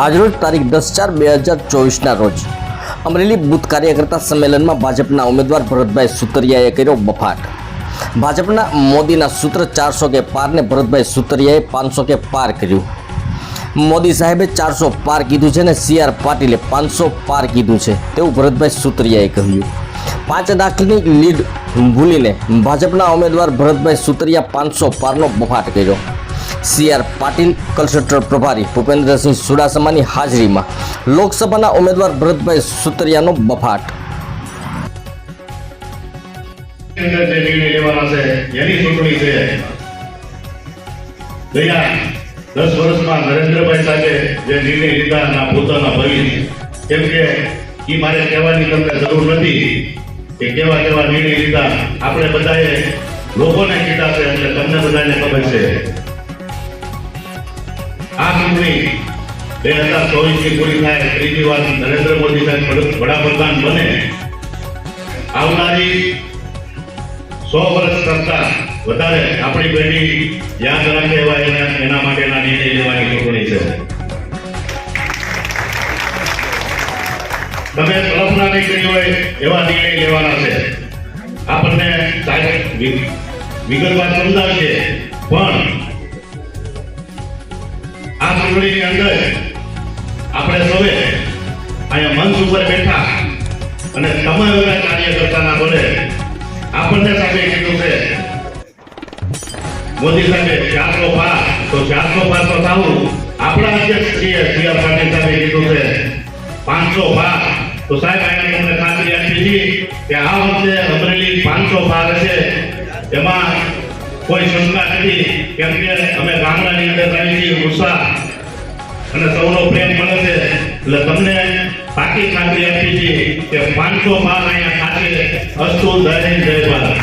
આજરોજ તારીખ દસ ચાર બે હજાર ચોવીસના રોજ અમરેલી બુથ કાર્યકર્તા સંમેલનમાં ભાજપના ઉમેદવાર ભરતભાઈ સુતરિયાએ કર્યો બફાટ. ભાજપના મોદીના સૂત્ર ચારસો કે પારને ભરતભાઈ સુતરિયાએ પાંચસો કે પાર કર્યું. મોદી સાહેબે ચારસો પાર કીધું છે અને સી આર પાટીલે પાંચસો પાર કીધું છે તેવું ભરતભાઈ સુતરિયાએ કહ્યું. પાંચ દાખલની લીડ ભૂલીને ભાજપના ઉમેદવાર ભરતભાઈ સુતરિયા પાંચસો પારનો બફાટ કર્યો. સી આર પાટીલ કલસટર પ્રભારી ભૂપેન્દ્રસિંહ ચુડાસમાની હાજરીમાં. લોકસભાના ઉમેદવાર ભરતભાઈ સુતરિયાનો બફાટ. દસ વર્ષમાં નરેન્દ્રભાઈ સાથે જે નિર્ણય લીધા પોતાના ભવિષ્ય કેમ કે એ મારે કહેવાની તમને જરૂર નથી કે કેવા કેવા નિર્ણય લીધા? આપણે બધાએ લોકોને કીધા છે એટલે તમને બધાને ખબર છે. આ ચૂંટણી બે હજાર ચોવીસની પૂરી થાય, ત્રીજી વાર નરેન્દ્ર મોદી સાહેબ વડાપ્રધાન બને. આવનારી સો વર્ષ કરતા વધારે આપણી પેઢી યાદ રાખે એવા એના એના માટેના નિર્ણય લેવાની ચૂંટણી છે. તમે કલ્પના નહીં કરી હોય એવા નિર્ણય લેવાના છે. આપણને વિગતવાર સમજાવશે. પણ આ ચૂંટણીની અંદર આપણે સૌએ અહીંયા મંચ ઉપર બેઠા અને તમારા કાર્યકર્તાના બને આપણને સાહેબે કીધું છે, મોદી સાહેબે ચારસો પાર તો ચારસો પાર તો થાવું આપણા અધ્યક્ષ છીએ સી પાટીલ સાહેબે કીધું છે, પાંચસો પાર તો સાહેબ અહીંયા તમને ખાતરી આપી હતી કે આ વખતે અમરેલી પાંચસો પાર છે એમાં કોઈ શંકા નથી કેમ કે અમે ગામડાની અંદર રહી છીએ, ઉત્સાહ અને સૌનો પ્રેમ મળે છે. એટલે તમને પાકી ખાતરી આપી છે કે પાંચસો પાર અહીંયા ખાતે અસ્તુ દરેક જય ભારત.